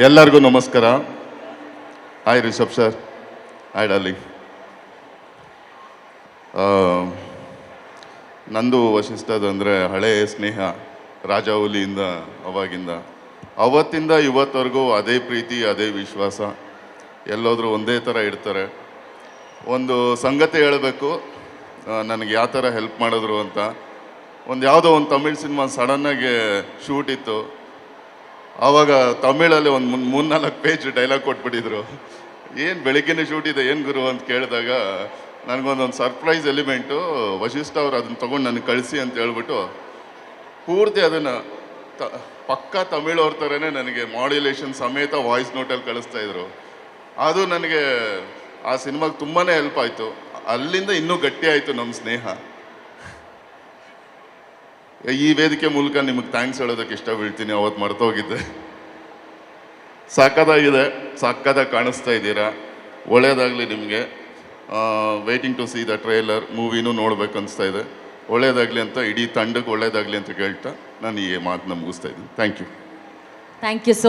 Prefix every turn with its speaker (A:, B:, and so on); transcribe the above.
A: ಎಲ್ಲರಿಗೂ ನಮಸ್ಕಾರ. Hi Rishab sir hi darling Nandu ವಶಿಷ್ಠದಂದರೆ ಹಳೆ ಸ್ನೇಹ ರಾಜಾಹುಲಿಯಿಂದ ಅವಾಗಿಂದ. ಅವತ್ತಿಂದ ಇವತ್ತವರೆಗೂ ಅದೇ ಪ್ರೀತಿ, ಅದೇ ವಿಶ್ವಾಸ. ಎಲ್ಲೋದ್ರೂ ಒಂದೇ ಥರ ಇಡ್ತಾರೆ. ಒಂದು ಸಂಗತಿ ಹೇಳಬೇಕು. ನನಗೆ ಯಾವ ಥರ ಹೆಲ್ಪ್ ಮಾಡಿದ್ರು ಅಂತ. ಒಂದು ಯಾವುದೋ ಒಂದು ತಮಿಳ್ ಸಿನಿಮಾ ಸಡನ್ನಾಗಿ ಶೂಟ್ ಇತ್ತು. ಆವಾಗ ತಮಿಳಲ್ಲಿ ಒಂದು ಮುನ್, ಮೂರ್ನಾಲ್ಕು ಪೇಜ್ ಡೈಲಾಗ್ ಕೊಟ್ಬಿಟ್ಟಿದ್ರು. ಏನು ಬೆಳಿಗ್ಗೆನೇ ಶೂಟ್ ಇದೆ, ಏನು ಗುರು ಅಂತ ಕೇಳಿದಾಗ ನನಗೊಂದೊಂದು ಸರ್ಪ್ರೈಸ್ ಎಲಿಮೆಂಟು ವಶಿಷ್ಠ ಅವ್ರು ಅದನ್ನು ತೊಗೊಂಡು ನನಗೆ ಕಳಿಸಿ ಅಂತ ಹೇಳ್ಬಿಟ್ಟು ಪೂರ್ತಿ ಅದನ್ನು ತ, ಪಕ್ಕ ತಮಿಳವ್ರ ಥರನೇ ನನಗೆ ಮಾಡ್ಯುಲೇಷನ್ ಸಮೇತ ವಾಯ್ಸ್ ನೋಟಲ್ಲಿ ಕಳಿಸ್ತಾ ಇದ್ರು. ಅದು ನನಗೆ ಆ ಸಿನಿಮಾಗೆ ತುಂಬಾ ಹೆಲ್ಪ್ ಆಯಿತು. ಅಲ್ಲಿಂದ ಇನ್ನೂ ಗಟ್ಟಿ ಆಯಿತು ನಮ್ಮ ಸ್ನೇಹ. ಈ ವೇದಿಕೆ ಮೂಲಕ ನಿಮಗೆ ಥ್ಯಾಂಕ್ಸ್ ಹೇಳೋದಕ್ಕೆ ಇಷ್ಟ ಬೀಳ್ತೀನಿ ಅವತ್ತು ಮರ್ತೋಗಿದ್ದೆ ಸಕ್ಕದಾಗಿದೆ ಸಕ್ಕದಾಗಿ ಕಾಣಿಸ್ತಾ ಇದ್ದೀರಾ? ಒಳ್ಳೆಯದಾಗಲಿ ನಿಮಗೆ. Waiting to see the trailer ಮೂವಿನೂ ನೋಡ್ಬೇಕು ಅನಿಸ್ತಾ ಇದೆ. ಒಳ್ಳೆಯದಾಗಲಿ ಅಂತ, ಇಡೀ ತಂಡಕ್ಕೆ ಒಳ್ಳೆಯದಾಗಲಿ ಅಂತ ಕೇಳ್ತಾ ನಾನು ಈ ಮಾತನ್ನ ಮುಗಿಸ್ತಾ ಇದ್ದೀನಿ. Thank you
B: thank you